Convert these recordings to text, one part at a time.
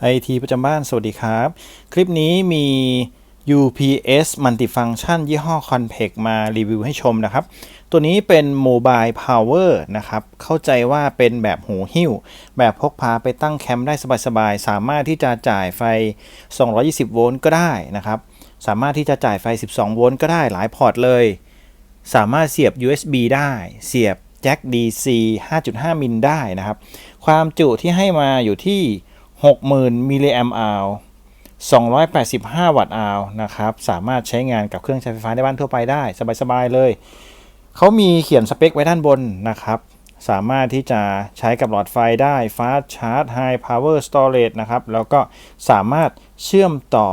ไอทีประจำบ้าน สวัสดีครับ คลิปนี้มี UPS Multifunction ยี่ห้อ Conpex มารีวิวให้ชมนะครับ ตัวนี้เป็น Mobile Power นะครับ เข้าใจว่าเป็นแบบหูหิ้ว แบบพกพาไปตั้งแคมป์ได้สบายๆ สามารถที่จะจ่ายไฟ 220 โวลต์ก็ได้นะครับ สามารถที่จะจ่ายไฟ 12 โวลต์ก็ได้หลายพอร์ตเลย สามารถเสียบ USB ได้ เสียบแจ็ค DC 5.5 มิลได้นะครับ ความจุที่ให้มาอยู่ที่ 60,000 มิลลิแอมป์อาว285 วัตต์อาวนะครับ สามารถใช้งานกับเครื่องใช้ไฟฟ้าในบ้านทั่วไปได้ สบายๆเลย เขามีเขียนสเปคไว้ด้านบนนะครับ สามารถที่จะใช้กับหลอดไฟได้ Fast Charge High Power Storage นะครับ แล้วก็สามารถเชื่อมต่อ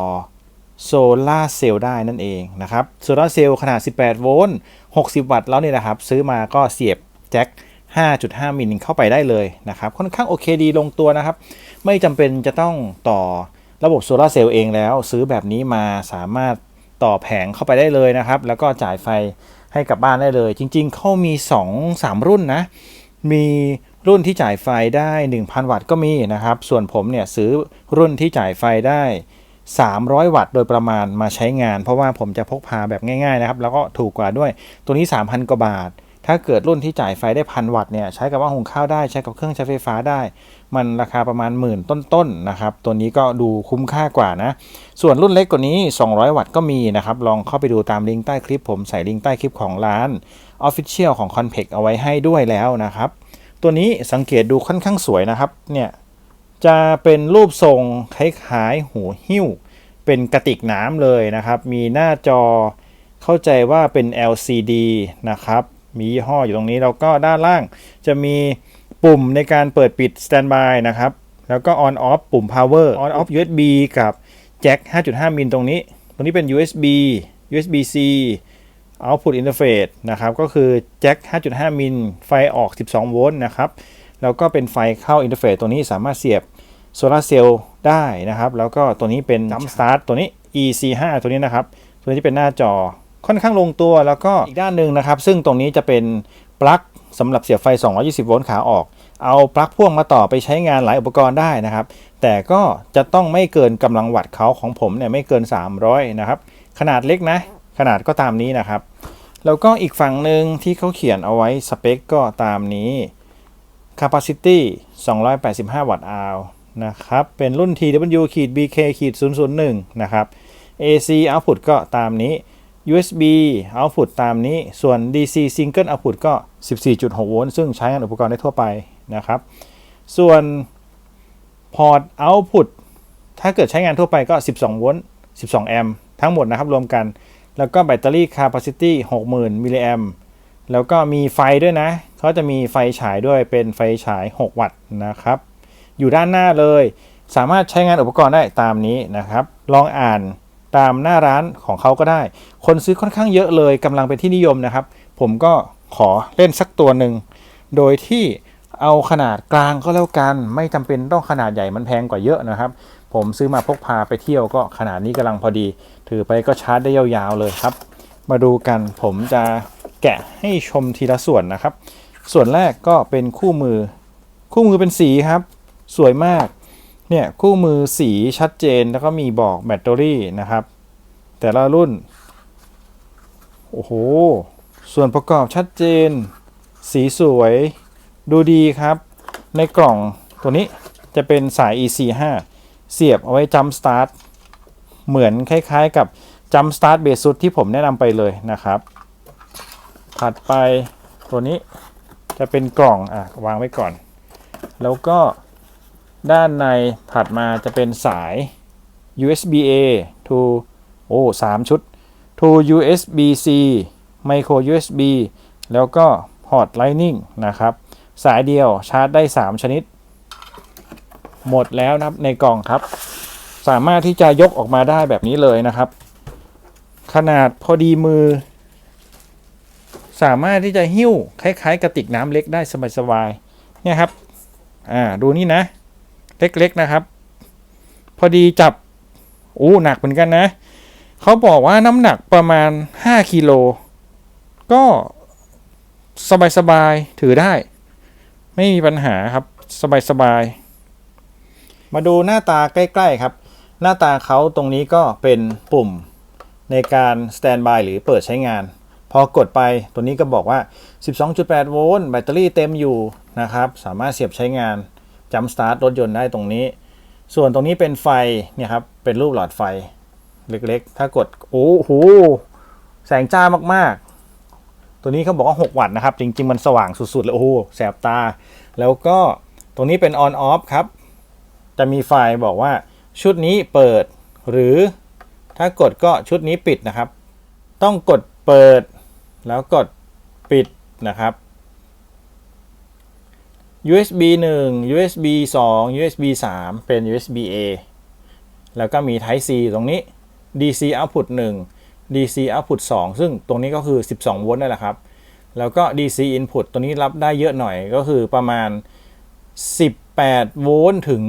โซลาร์เซลล์ได้นั่นเองนะครับ โซลาร์เซลล์ขนาด 18 โวลต์ 60 วัตต์แล้วเนี่ยนะครับ ซื้อมาก็เสียบแจ็ค 5.5 มิลเข้าไปได้เลยนะครับ ค่อนข้างโอเคดีลงตัวนะครับ ไม่จำเป็นจะต้องต่อระบบโซลาเซลล์เองแล้ว ซื้อแบบนี้มาสามารถต่อแผงเข้าไปได้เลยนะครับ แล้วก็จ่ายไฟให้กับบ้านได้เลย จริง ๆ เขามี 2-3 รุ่นนะ มีรุ่นที่จ่ายไฟได้ 1,000 วัตต์ก็มีนะครับ ส่วนผมเนี่ยซื้อรุ่นที่จ่ายไฟได้ 300 วัตต์โดยประมาณมาใช้งาน เพราะว่าผมจะพกพาแบบง่ายๆนะครับ แล้วก็ถูกกว่าด้วย ตัวนี้ 3,000 กว่าบาท ถ้าเกิดรุ่นที่จ่ายไฟได้พันวัตต์เนี่ยใช้กับว่าหุงข้าวได้ใช้กับเครื่องใช้ไฟฟ้าได้ มันราคาประมาณหมื่นต้นๆนะครับ ตัวนี้ก็ดูคุ้มค่ากว่านะ ส่วนรุ่นเล็กกว่านี้ 200 วัตต์ก็มีนะครับ ลองเข้าไปดูตามลิงก์ใต้คลิป ผมใส่ลิงก์ใต้คลิปของร้าน Official ของ c o n p e x เอาไว้ให้ด้วยแล้วนะครับ ตัวนี้สังเกตดูค่อนข้างสวยนะครับเนี่ยจะเป็นรูปทรงคล้ายๆหูหิ้ว เป็นกระติกน้ำเลยนะครับ มีหน้าจอเข้าใจว่าเป็น LCD นะครับ มียี่ห้ออยู่ตรงนี้แล้วก็ด้านล่างจะมีปุ่มในการเปิดปิด Standby นะครับ แล้วก็ On Off ปุ่ม Power On Off USB กับแจ็ค5.5 มิลตรงนี้ ตรงนี้เป็น USB USB C Output Interface นะครับ ก็คือแจ็ค5.5 มิลไฟออก 12 โวลต์นะครับ แล้วก็เป็นไฟเข้าอินเทอร์เฟซตัวนี้สามารถเสียบโซลาร์เซลล์ได้นะครับ แล้วก็ตัวนี้เป็น Jump Start ตัวนี้ EC5 ตัวนี้นะครับ ตัวนี้เป็นหน้าจอ ค่อนข้างลงตัวแล้วก็อีกด้านหนึ่งนะครับ ซึ่งตรงนี้จะเป็นปลั๊กสำหรับเสียบไฟ 220 โวลต์ขาออก เอาปลั๊กพ่วงมาต่อไปใช้งานหลายอุปกรณ์ได้นะครับ แต่ก็จะต้องไม่เกินกำลังวัตต์เขาของผมเนี่ยไม่เกิน 300 นะครับ ขนาดเล็กนะ ขนาดก็ตามนี้นะครับ แล้วก็อีกฝั่งหนึ่งที่เขาเขียนเอาไว้สเปคก็ตามนี้ capacity 285 วัตต์อาวนะครับ เป็นรุ่น TW BK 001 นะครับ AC output ก็ตามนี้ USB output ตามนี้ ส่วน DC single output ก็ 14.6 โวลต์ ซึ่งใช้งานอุปกรณ์ได้ทั่วไปนะครับ ส่วน port output ถ้าเกิดใช้งานทั่วไปก็ 12 โวลต์ 12 แอมป์ทั้งหมดนะครับ รวมกัน แล้วก็แบตเตอรี่ capacity 60,000 มิลลิแอมป์แล้วก็มีไฟด้วยนะ เขาจะมีไฟฉายด้วยเป็นไฟฉาย 6 วัตต์นะครับ อยู่ด้านหน้าเลย สามารถใช้งานอุปกรณ์ได้ตามนี้นะครับ ลองอ่าน ตามหน้าร้านของเขาก็ได้ คนซื้อค่อนข้างเยอะเลยกำลังเป็นที่นิยมนะครับ ผมก็ขอเล่นสักตัวหนึ่ง โดยที่เอาขนาดกลางก็แล้วกัน ไม่จำเป็นต้องขนาดใหญ่มันแพงกว่าเยอะนะครับ ผมซื้อมาพกพาไปเที่ยวก็ขนาดนี้กำลังพอดี ถือไปก็ชาร์จได้ยาวๆเลยครับ มาดูกันผมจะแกะให้ชมทีละส่วนนะครับ ส่วนแรกก็เป็นคู่มือ คู่มือเป็นสีครับ สวยมาก เนี่ยคู่มือสีชัดเจนแล้วก็มีบอกแบตเตอรี่นะครับ แต่ละรุ่น โอ้โห ส่วนประกอบชัดเจน สีสวยดูดีครับ ในกล่องตัวนี้จะเป็นสาย EC5 เสียบเอาไว้จัมสตาร์ทเหมือนคล้ายๆกับจัมสตาร์ทเบสุดที่ผมแนะนำไปเลยนะครับ ถัดไปตัวนี้จะเป็นกล่องอะวางไว้ก่อน แล้วก็ ด้านในถัดมาจะเป็นสาย USB A to โอ้สามชุด to USB C micro USB แล้วก็พอร์ต Lightning นะครับ สายเดียวชาร์จได้ 3 ชนิด หมดแล้วนะครับในกล่องครับ สามารถที่จะยกออกมาได้แบบนี้เลยนะครับ ขนาดพอดีมือ สามารถที่จะหิ้ว คล้าย ๆ กระติกน้ำเล็กได้สบายๆเนี่ยครับ อ่า ดูนี่นะ เล็กๆนะครับ พอดีจับอู้หนักเหมือนกันนะเขาบอกว่าน้ำหนักประมาณ 5กิโลก็สบายๆถือได้ ไม่มีปัญหาครับสบายๆมาดูหน้าตาใกล้ ๆครับ หน้าตาเขาตรงนี้ก็เป็นปุ่มในการสแตนบายหรือเปิดใช้งาน พอกดไปตัวนี้ก็บอกว่า 12.8 โวลต์แบตเตอรี่เต็มอยู่นะครับ สามารถเสียบใช้งาน จัมสตาร์ทรถยนต์ได้ตรงนี้ ส่วนตรงนี้เป็นไฟเนี่ยครับเป็นรูปหลอดไฟเล็กๆ ถ้ากดโอ้โหแสงจ้ามากๆ ตัวนี้เขาบอกว่า 6 วัตต์นะครับ จริง ๆ มันสว่างสุดๆเลยโอ้โหแสบตา แล้วก็ตรงนี้เป็น on off ครับ จะมีไฟบอกว่าชุดนี้เปิด หรือถ้ากดก็ชุดนี้ปิดนะครับ ต้องกดเปิด แล้วกดปิดนะครับ USB 1 USB 2 USB 3 เป็น USB A แล้วก็มี Type C ตรงนี้ DC output 1 DC output 2 ซึ่งตรงนี้ก็คือ 12 โวลต์นั่นแหละครับ แล้วก็ DC input ตัวนี้รับได้เยอะหน่อยก็คือประมาณ 18 โวลต์ถึง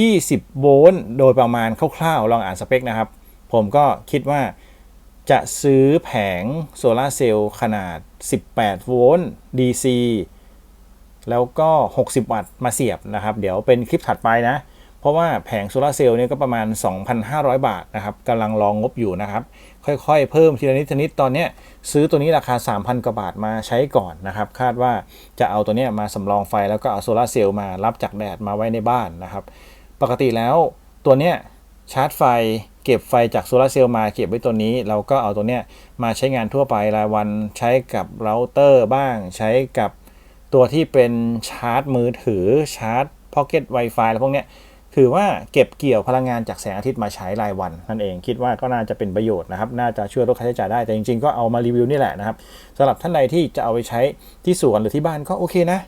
20 โวลต์โดยประมาณคร่าวๆ ลองอ่านสเปคนะครับ ผมก็คิดว่าจะซื้อแผงโซลาเซลล์ขนาด 18 โวลต์ DC แล้วก็ 60 วัตต์มาเสียบนะครับ เดี๋ยวเป็นคลิปถัดไปนะ เพราะว่าแผงโซลาร์เซลล์เนี่ยก็ประมาณ 2,500 บาทนะครับกำลังรองงบอยู่นะครับ ค่อยๆ เพิ่มทีละนิดทีนิดตอนนี้ซื้อตัวนี้ราคา 3,000 กว่าบาทมาใช้ก่อนนะครับ คาดว่าจะเอาตัวนี้มาสำรองไฟแล้วก็เอาโซลาร์เซลล์มารับจากแดดมาไว้ในบ้านนะครับ ปกติแล้วตัวเนี้ยชาร์จไฟเก็บไฟจากโซลาร์เซลล์มาเก็บไว้ตัวนี้ เราก็เอาตัวเนี้ยมาใช้งานทั่วไปรายวันใช้กับเราเตอร์บ้าง ใช้กับ ตัวที่เป็นชาร์จมือถือชาร์จพ็อกเก็ต Wi-Fi อะไรพวกเนี้ยถือว่าเก็บเกี่ยวพลังงานจากแสงอาทิตย์มาใช้รายวันนั่นเองคิดว่าก็น่าจะเป็นประโยชน์นะครับ น่าจะช่วยลดค่าใช้จ่ายได้แต่จริงๆก็เอามารีวิวนี่แหละนะครับสำหรับท่านใดที่จะเอาไปใช้ที่สวนหรือที่บ้านก็โอเคนะ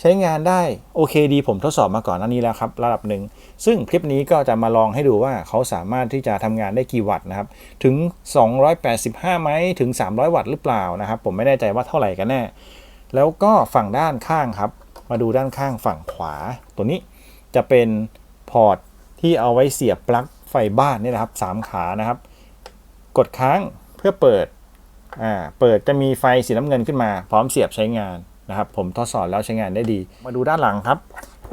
ใช้งานได้โอเคดีผมทดสอบมาก่อนหน้านี้แล้วครับระดับหนึ่งซึ่งคลิปนี้ก็จะมาลองให้ดูว่าเขาสามารถที่จะทำงานได้กี่วัตต์นะครับถึง 285ไหมถึง 300 วัตต์หรือเปล่านะครับผมไม่แน่ใจว่าเท่าไหร่กันแน่ แล้วก็ฝั่งด้านข้างครับ มาดูด้านข้างฝั่งขวา ตัวนี้จะเป็นพอร์ตที่เอาไว้เสียบปลั๊กไฟบ้านนี่นะครับ3ขานะครับ กดค้างเพื่อเปิดอ่าเปิดจะมีไฟสีน้ำเงินขึ้นมา พร้อมเสียบใช้งานนะครับ ผมทดสอบแล้วใช้งานได้ดี มาดูด้านหลังครับ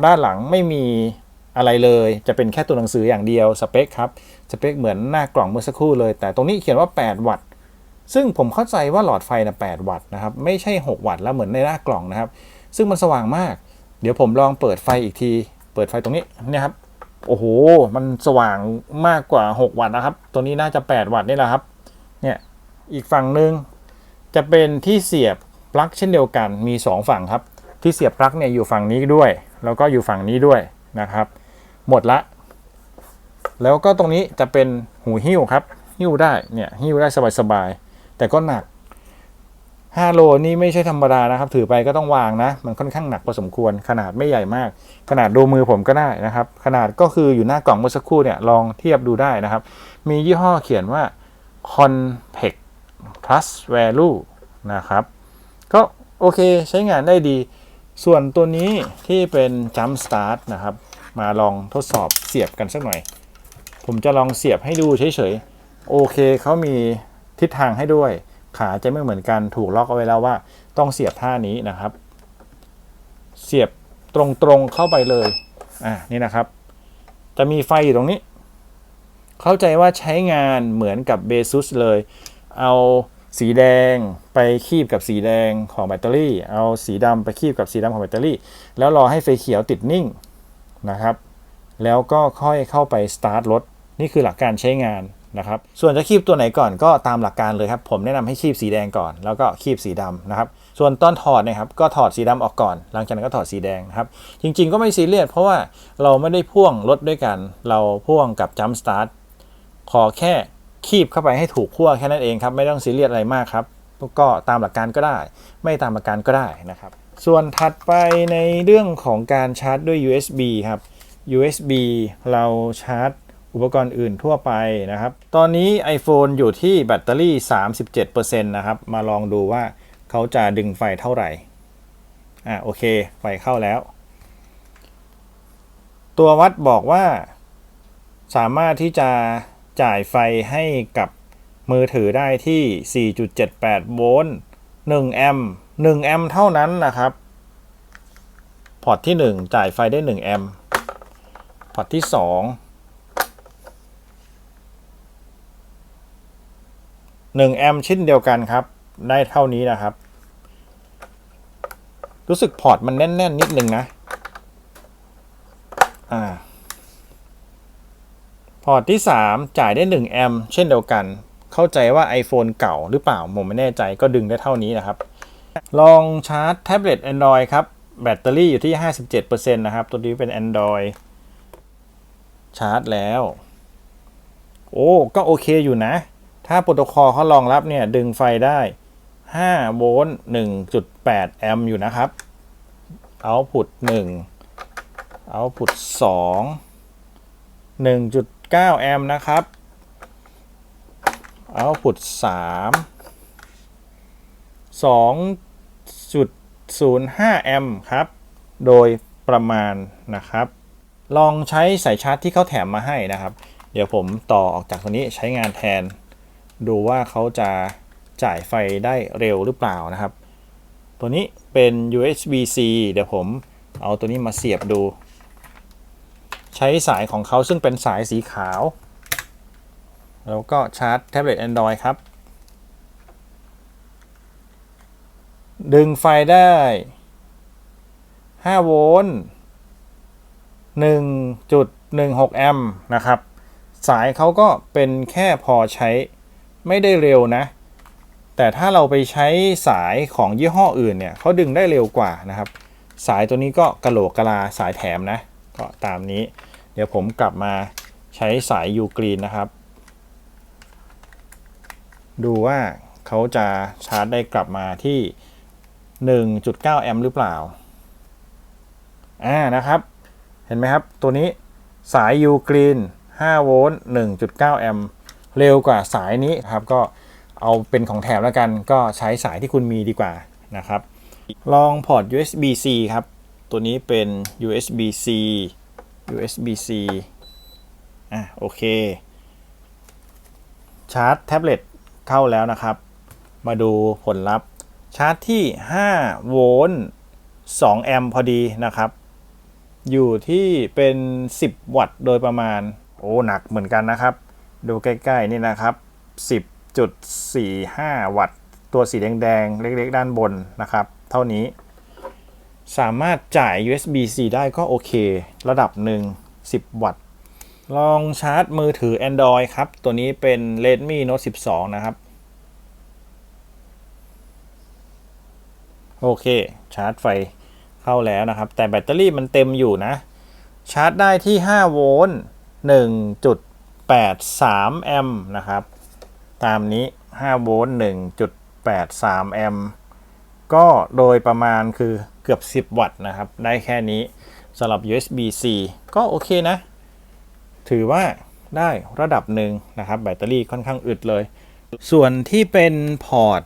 ด้านหลังไม่มีอะไรเลย จะเป็นแค่ตัวหนังสืออย่างเดียวสเปคครับสเปคเหมือนหน้ากล่องเมื่อสักครู่เลย แต่ตรงนี้เขียนว่า 8 วัตต์ ซึ่งผมเข้าใจว่าหลอดไฟนะ8วัตต์นะครับ ไม่ใช่ 6 วัตต์แล้วเหมือนในหน้ากล่องนะครับ ซึ่งมันสว่างมาก เดี๋ยวผมลองเปิดไฟอีกที เปิดไฟตรงนี้เนี่ยครับ โอ้โห มันสว่างมากกว่า 6 วัตต์นะครับ ตัวนี้น่าจะ 8 วัตต์นี่แหละครับ เนี่ย อีกฝั่งหนึ่งจะเป็นที่เสียบปลั๊กเช่นเดียวกัน มี 2 ฝั่งครับ ที่เสียบปลั๊กเนี่ยอยู่ฝั่งนี้ด้วย แล้วก็อยู่ฝั่งนี้ด้วยนะครับ หมดละ แล้วก็ตรงนี้จะเป็นหูหิ้วครับ หิ้วได้ เนี่ย หิ้วได้สบายๆ แต่ก็หนัก 5 โลนี่ไม่ใช่ธรรมดานะครับ ถือไปก็ต้องวางนะ มันค่อนข้างหนักพอสมควร ขนาดไม่ใหญ่มาก ขนาดดูมือผมก็ได้นะครับ ขนาดก็คืออยู่หน้ากล่องเมื่อสักครู่เนี่ยลองเทียบดูได้นะครับ มียี่ห้อเขียนว่า Compact Plus Value นะครับ ก็โอเคใช้งานได้ดี ส่วนตัวนี้ที่เป็น Jump Start นะครับ มาลองทดสอบเสียบกันสักหน่อย ผมจะลองเสียบให้ดูเฉยๆ โอเคเขามี ทิศทางให้ด้วย ขาจะไม่เหมือนกันถูกล็อกเอาไว้แล้วว่า ต้องเสียบท่านี้นะครับ เสียบตรงๆเข้าไปเลยอะนี่นะครับ จะมีไฟอยู่ตรงนี้ เข้าใจว่าใช้งานเหมือนกับเบซุสเลย เอาสีแดงไปคีบกับสีแดงของแบตเตอรี่ เอาสีดำไปคีบกับสีดำของแบตเตอรี่ แล้วรอให้ไฟเขียวติดนิ่งนะครับ แล้วก็ค่อยเข้าไปสตาร์ทรถ นี่คือหลักการใช้งาน นะครับส่วนจะคีบตัวไหนก่อนก็ตามหลักการเลยครับ ผมแนะนำให้คีบสีแดงก่อน แล้วก็คีบสีดำนะครับ ส่วนตอนถอดนะครับก็ถอดสีดำออกก่อน หลังจากนั้นก็ถอดสีแดงครับ จริงๆก็ไม่ซีเรียสเพราะว่าเราไม่ได้พ่วงรถด้วยกัน เราพ่วงกับจัมสตาร์ทขอแค่คีบเข้าไปให้ถูกขั้วแค่นั้นเองครับ ไม่ต้องซีเรียสอะไรมากครับ ก็ตามหลักการก็ได้ ไม่ตามหลักการก็ได้นะครับ ส่วนถัดไปในเรื่องของการชาร์จด้วย USB ครับ USB เราชาร์จ อุปกรณ์อื่นทั่วไปนะครับ ตอนนี้ iPhone อยู่ที่แบตเตอรี่ 37%นะครับ มาลองดูว่าเขาจะดึงไฟเท่าไหร่ อ่าโอเค ไฟเข้าแล้ว ตัววัดบอกว่า สามารถที่จะจ่ายไฟให้กับมือถือได้ที่ 4.78 โวลต์ 1 แอมป์ 1 แอมป์เท่านั้นนะครับ พอร์ตที่ 1 จ่ายไฟได้ 1 แอมป์ พอร์ตที่ส องหนึ่งแอมป์เช่นเดียวกันครับ ได้เท่านี้นะครับ รู้สึกพอร์ตมันแน่นๆนิดนึงนะ อ่า พอร์ตที่ 3 จ่ายได้ 1 แอมป์เช่นเดียวกัน เข้าใจว่า iPhone เก่าหรือเปล่า ผมไม่แน่ใจก็ดึงได้เท่านี้นะครับ ลองชาร์จแท็บเล็ต Android ครับ แบตเตอรี่อยู่ที่ 57%นะครับ ตัวนี้เป็น Android ชาร์จแล้ว โอ้ ก็โอเคอยู่นะ ถ้าโปรโตคอลเขารองรับเนี่ยดึงไฟได้5โวลต์1.8 แอมป์อยู่นะครับ Output 1 Output 2 1.9 แอมป์นะครับ Output 3 2.05 แอมป์ครับ โดยประมาณนะครับ ลองใช้สายชาร์จที่เขาแถมมาให้นะครับ เดี๋ยวผมต่อออกจากตัวนี้ใช้งานแทน ดูว่าเขาจะจ่ายไฟได้เร็วหรือเปล่านะครับ ตัวนี้เป็น USB-C เดี๋ยวผมเอาตัวนี้มาเสียบดู ใช้สายของเขาซึ่งเป็นสายสีขาว แล้วก็ชาร์จแท็บเล็ต Android ครับ ดึงไฟได้ 5 โวลต์1.16 แอมป์นะครับ สายเขาก็เป็นแค่พอใช้ ไม่ได้เร็วนะ แต่ถ้าเราไปใช้สายของยี่ห้ออื่นเนี่ยเขาดึงได้เร็วกว่านะครับ สายตัวนี้ก็กระโหลกกะลาสายแถมนะก็ตามนี้ เดี๋ยวผมกลับมาใช้สายยูกรีนนะครับ ดูว่าเขาจะชาร์จได้กลับมาที่ 1.9 แอมป์หรือเปล่าอ่านะครับเห็นไหมครับ ตัวนี้สายยูกรีน5โวลต์1.9 แอมป์ เร็วกว่าสายนี้ครับก็เอาเป็นของแถมแล้วกันก็ใช้สายที่คุณมีดีกว่านะครับ ลองพอร์ต USB-C ครับ ตัวนี้เป็น USB-C USB-C อะโอเค ชาร์จแท็บเล็ตเข้าแล้วนะครับ มาดูผลลัพธ์ ชาร์จที่ 5 โวลต์2แอมป์พอดีนะครับ อยู่ที่เป็น 10 วัตต์โดยประมาณ โอ้ หนักเหมือนกันนะครับ ดูใกล้ๆนี่นะครับ 10.45 วัตต์ ตัวสีแดงๆ เล็ก ๆ ด้านบนนะครับ เท่านี้ สามารถจ่าย USB-C ได้ก็โอเค ระดับหนึ่ง 10 วัตต์ ลองชาร์จมือถือ Android ครับ ตัวนี้เป็น Redmi Note 12 นะครับ โอเค ชาร์จไฟเข้าแล้วนะครับ แต่แบตเตอรี่มันเต็มอยู่นะ ชาร์จได้ที่ 5 โวลต์ 1.83 แอมป์นะครับ ตามนี้ 5 โวลต์ 1.83 แอมป์ ก็โดยประมาณคือเกือบ 10 วัตต์นะครับ ได้แค่นี้สำหรับ USB-C ก็โอเคนะ ถือว่าได้ระดับหนึ่งนะครับ แบตเตอรี่ค่อนข้างอึดเลย ส่วนที่เป็นพอร์ต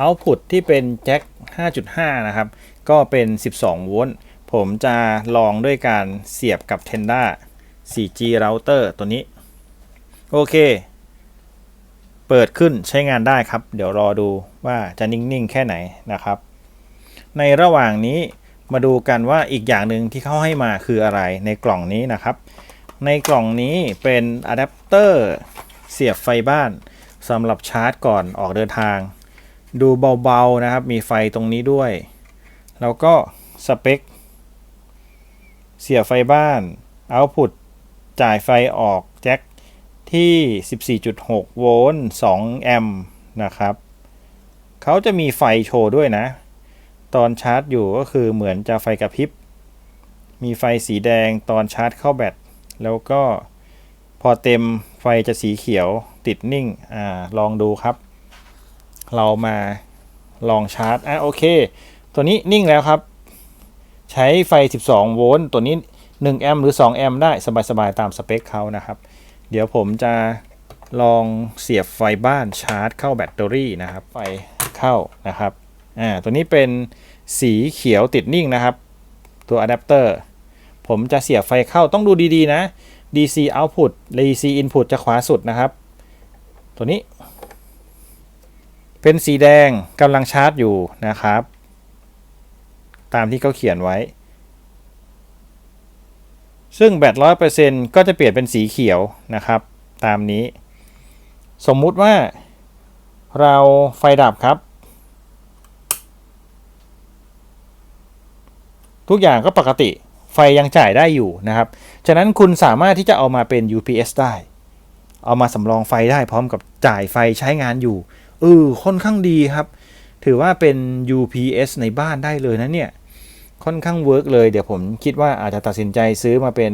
Output ที่เป็นแจ็ค 5.5 นะครับ ก็เป็น 12 โวลต์ผมจะลองด้วยการเสียบกับ Tenda 4G router ตัวนี้ โอเค เปิดขึ้นใช้งานได้ครับ เดี๋ยวรอดูว่าจะนิ่ง ๆ แค่ไหนนะครับ ในระหว่างนี้มาดูกันว่าอีกอย่างหนึ่งที่เขาให้มาคืออะไรในกล่องนี้นะครับ ในกล่องนี้เป็นอะแดปเตอร์เสียบไฟบ้านสำหรับชาร์จก่อนออกเดินทาง ดูเบาๆนะครับ มีไฟตรงนี้ด้วย แล้วก็สเปคเสียบไฟบ้าน Output จ่ายไฟออก ที่ 14.6 โวลต์ 2 แอมป์นะครับ เขาจะมีไฟโชว์ด้วยนะ ตอนชาร์จอยู่ก็คือเหมือนจะไฟกระพริบ มีไฟสีแดงตอนชาร์จเข้าแบต แล้วก็พอเต็มไฟจะสีเขียวติดนิ่ง อ่า ลองดูครับ เรามาลองชาร์จ อะโอเค ตัวนี้นิ่งแล้วครับ ใช้ไฟ 12 โวลต์ ตัวนี้ 1 แอมป์หรือ 2 แอมป์ได้สบายๆ ตามสเปคเขานะครับ เดี๋ยวผมจะลองเสียบไฟบ้านชาร์จเข้าแบตเตอรี่นะครับ ไฟเข้านะครับ อ่า ตัวนี้เป็นสีเขียวติดนิ่งนะครับ ตัวอะแดปเตอร์ ผมจะเสียบไฟเข้าต้องดูดีๆนะ DC output DC input จะขวาสุดนะครับ ตัวนี้ เป็นสีแดงกำลังชาร์จอยู่นะครับ ตามที่เขาเขียนไว้ ซึ่งแบตร้อยเปอร์เซ็นก็จะเปลี่ยนเป็นสีเขียวนะครับ ตามนี้ สมมุติว่าเราไฟดับครับ ทุกอย่างก็ปกติไฟยังจ่ายได้อยู่นะครับ ฉะนั้นคุณสามารถที่จะเอามาเป็น UPS ได้ เอามาสำรองไฟได้พร้อมกับจ่ายไฟใช้งานอยู่เออค่อนข้างดีครับ ถือว่าเป็น UPS ในบ้านได้เลยนะเนี่ย ค่อนข้างเวิร์กเลย เดี๋ยวผมคิดว่าอาจจะตัดสินใจซื้อมาเป็น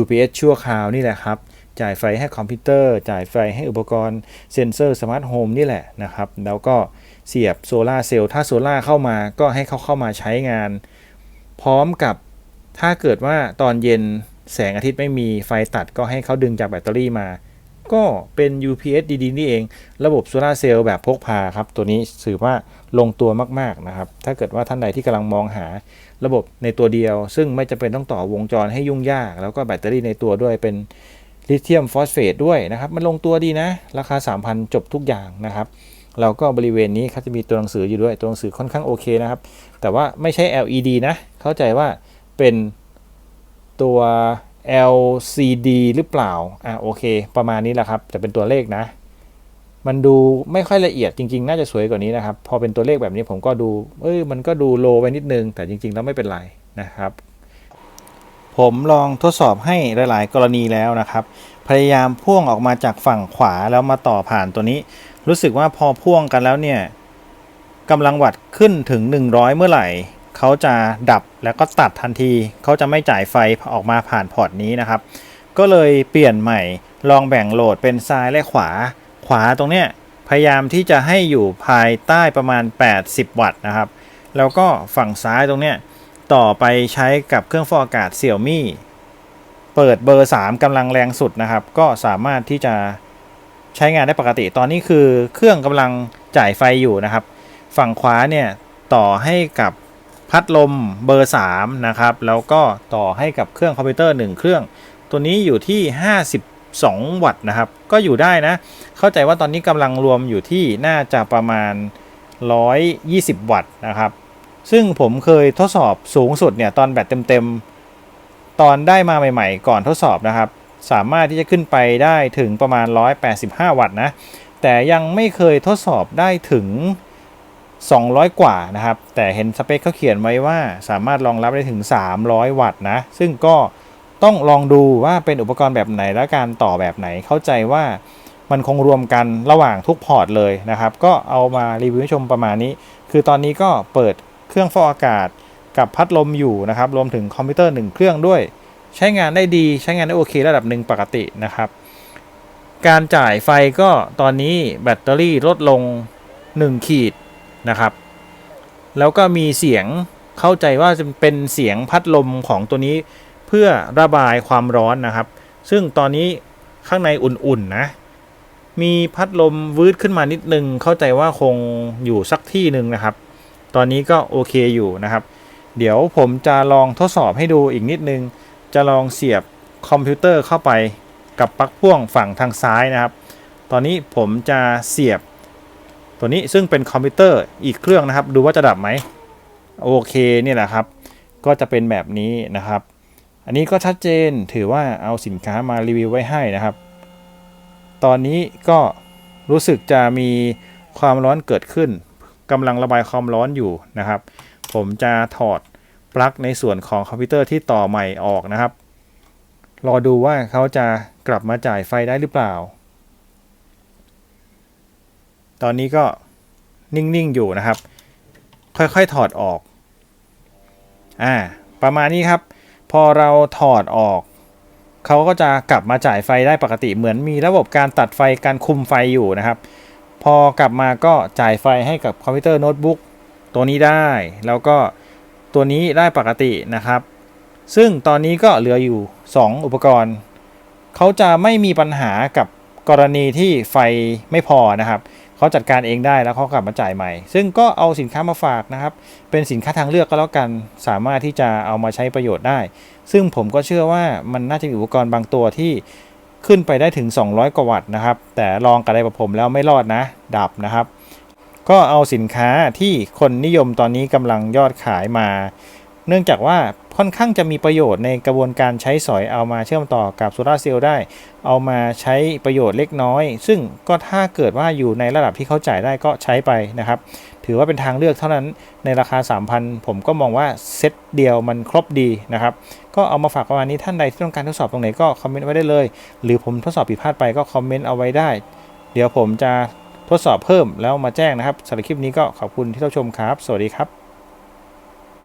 UPS ชั่วคราวนี่แหละครับ จ่ายไฟให้คอมพิวเตอร์ จ่ายไฟให้อุปกรณ์เซ็นเซอร์สมาร์ทโฮมนี่แหละนะครับ แล้วก็เสียบโซลาร์เซลล์ถ้าโซลาร์เข้ามาก็ให้เขาเข้ามาใช้งาน พร้อมกับถ้าเกิดว่าตอนเย็นแสงอาทิตย์ไม่มีไฟตัดก็ให้เขาดึงจากแบตเตอรี่มา ก็เป็น UPS ดีๆนี่เอง ระบบโซลาร์เซลล์แบบพกพาครับ ตัวนี้ถือว่าลงตัวมากๆนะครับ ถ้าเกิดว่าท่านใดที่กำลังมองหา ระบบในตัวเดียว ซึ่งไม่จำเป็นต้องต่อวงจรให้ยุ่งยาก แล้วก็แบตเตอรี่ในตัวด้วยเป็นลิเธียมฟอสเฟตด้วยนะครับ มันลงตัวดีนะ ราคา 3,000 จบทุกอย่างนะครับเราก็บริเวณนี้เขาจะมีตัวหนังสืออยู่ด้วยตัวหนังสือค่อนข้างโอเคนะครับ แต่ว่าไม่ใช่ LED นะ เข้าใจว่าเป็นตัว LCD หรือเปล่า อะโอเค ประมาณนี้แหละครับ จะเป็นตัวเลขนะ มันดูไม่ค่อยละเอียดจริง ๆ น่าจะสวยกว่านี้นะครับ พอเป็นตัวเลขแบบนี้ผมก็ดู เอ้ยมันก็ดูโลไปนิดนึง แต่จริง ๆ แล้วไม่เป็นไรนะครับ ผมลองทดสอบให้หลายๆ กรณีแล้วนะครับ พยายามพ่วงออกมาจากฝั่งขวาแล้วมาต่อผ่านตัวนี้ รู้สึกว่าพอพ่วงกันแล้วเนี่ยกำลังวัตต์ขึ้นถึง 100 เมื่อไหร่เขาจะดับแล้วก็ตัดทันที เขาจะไม่จ่ายไฟออกมาผ่านพอร์ตนี้นะครับ ก็เลยเปลี่ยนใหม่ ลองแบ่งโหลดเป็นซ้ายและขวา ขวาตรงเนี้ยพยายามที่จะให้อยู่ภายใต้ประมาณ 80 วัตต์นะครับ แล้วก็ฝั่งซ้ายตรงเนี้ยต่อไปใช้กับเครื่องฟอกอากาศเสี่ยวมี่เปิดเบอร์ 3กำลังแรงสุดนะครับ ก็สามารถที่จะใช้งานได้ปกติ ตอนนี้คือเครื่องกำลังจ่ายไฟอยู่นะครับ ฝั่งขวาเนี่ยต่อให้กับพัดลมเบอร์3นะครับ แล้วก็ต่อให้กับเครื่องคอมพิวเตอร์ 1 เครื่อง ตัวนี้อยู่ที่ 2 วัตต์นะครับ ก็อยู่ได้นะ เข้าใจว่าตอนนี้กำลังรวมอยู่ที่น่าจะประมาณ 120 วัตต์นะครับ ซึ่งผมเคยทดสอบสูงสุดเนี่ยตอนแบตเต็มๆ ตอนได้มาใหม่ๆ ก่อนทดสอบนะครับ สามารถที่จะขึ้นไปได้ถึงประมาณ 185 วัตต์นะ แต่ยังไม่เคยทดสอบได้ถึง 200 กว่านะครับ แต่เห็นสเปคเขาเขียนไว้ว่าสามารถรองรับได้ถึง 300 วัตต์นะ ซึ่งก็ ต้องลองดูว่าเป็นอุปกรณ์แบบไหนและการต่อแบบไหน เข้าใจว่ามันคงรวมกันระหว่างทุกพอร์ตเลยนะครับ ก็เอามารีวิวให้ชมประมาณนี้ คือตอนนี้ก็เปิดเครื่องฟอกอากาศกับพัดลมอยู่นะครับ รวมถึงคอมพิวเตอร์หนึ่งเครื่องด้วย ใช้งานได้ดีใช้งานได้โอเค ระดับหนึ่งปกตินะครับ การจ่ายไฟก็ตอนนี้แบตเตอรี่ลดลง 1 ขีดนะครับ แล้วก็มีเสียงเข้าใจว่าจะเป็นเสียงพัดลมของตัวนี้ พื่อระบายความร้อนนะครับ ซึ่งตอนนี้ข้างในอุ่นๆนะมีพัดลมวืดขึ้นมานิดนึง เข้าใจว่าคงอยู่สักที่หนึ่งนะครับ ตอนนี้ก็โอเคอยู่นะครับ เดี๋ยวผมจะลองทดสอบให้ดูอีกนิดนึง จะลองเสียบคอมพิวเตอร์เข้าไปกับปลั๊กพ่วงฝั่งทางซ้ายนะครับ ตอนนี้ผมจะเสียบ ตัวนี้ซึ่งเป็นคอมพิวเตอร์อีกเครื่องนะครับ ดูว่าจะดับไหม โอเคนี่แหละครับ ก็จะเป็นแบบนี้นะครับ อันนี้ก็ชัดเจนถือว่าเอาสินค้ามารีวิวไว้ให้นะครับ ตอนนี้ก็รู้สึกจะมีความร้อนเกิดขึ้นกำลังระบายความร้อนอยู่นะครับ ผมจะถอดปลั๊กในส่วนของคอมพิวเตอร์ที่ต่อใหม่ออกนะครับ รอดูว่าเขาจะกลับมาจ่ายไฟได้หรือเปล่า ตอนนี้ก็นิ่งๆอยู่นะครับ ค่อยๆถอดออก อ่า ประมาณนี้ครับ พอเราถอดออก เขาก็จะกลับมาจ่ายไฟได้ปกติเหมือนมีระบบการตัดไฟการคุมไฟอยู่นะครับ พอกลับมาก็จ่ายไฟให้กับคอมพิวเตอร์โน้ตบุ๊กตัวนี้ได้ แล้วก็ตัวนี้ได้ปกตินะครับ ซึ่งตอนนี้ก็เหลืออยู่ 2 อุปกรณ์ เขาจะไม่มีปัญหากับกรณีที่ไฟไม่พอนะครับ เขาจัดการเองได้แล้วเขากลับมาจ่ายใหม่ ซึ่งก็เอาสินค้ามาฝากนะครับ เป็นสินค้าทางเลือกก็แล้วกัน สามารถที่จะเอามาใช้ประโยชน์ได้ ซึ่งผมก็เชื่อว่ามันน่าจะมีอุปกรณ์บางตัวที่ขึ้นไปได้ถึง 200 กว่าวัตต์นะครับ แต่ลองกับอะไรผมแล้วไม่รอดนะ ดับนะครับ ก็เอาสินค้าที่คนนิยมตอนนี้กำลังยอดขายมา เนื่องจากว่าค่อนข้างจะมีประโยชน์ในกระบวนการใช้สอยเอามาเชื่อมต่อกับโซลาเซลล์ได้ เอามาใช้ประโยชน์เล็กน้อย ซึ่งก็ถ้าเกิดว่าอยู่ในระดับที่เขาจ่ายได้ก็ใช้ไปนะครับ ถือว่าเป็นทางเลือกเท่านั้นในราคา 3,000 ผมก็มองว่าเซตเดียวมันครบดีนะครับ ก็เอามาฝากประมาณนี้ท่านใดที่ต้องการทดสอบตรงไหนก็คอมเมนต์ไว้ได้เลย หรือผมทดสอบผิดพลาดไปก็คอมเมนต์เอาไว้ได้ เดี๋ยวผมจะทดสอบเพิ่มแล้วมาแจ้งนะครับสำหรับคลิปนี้ก็ขอบคุณที่รับชมครับ สวัสดีครับ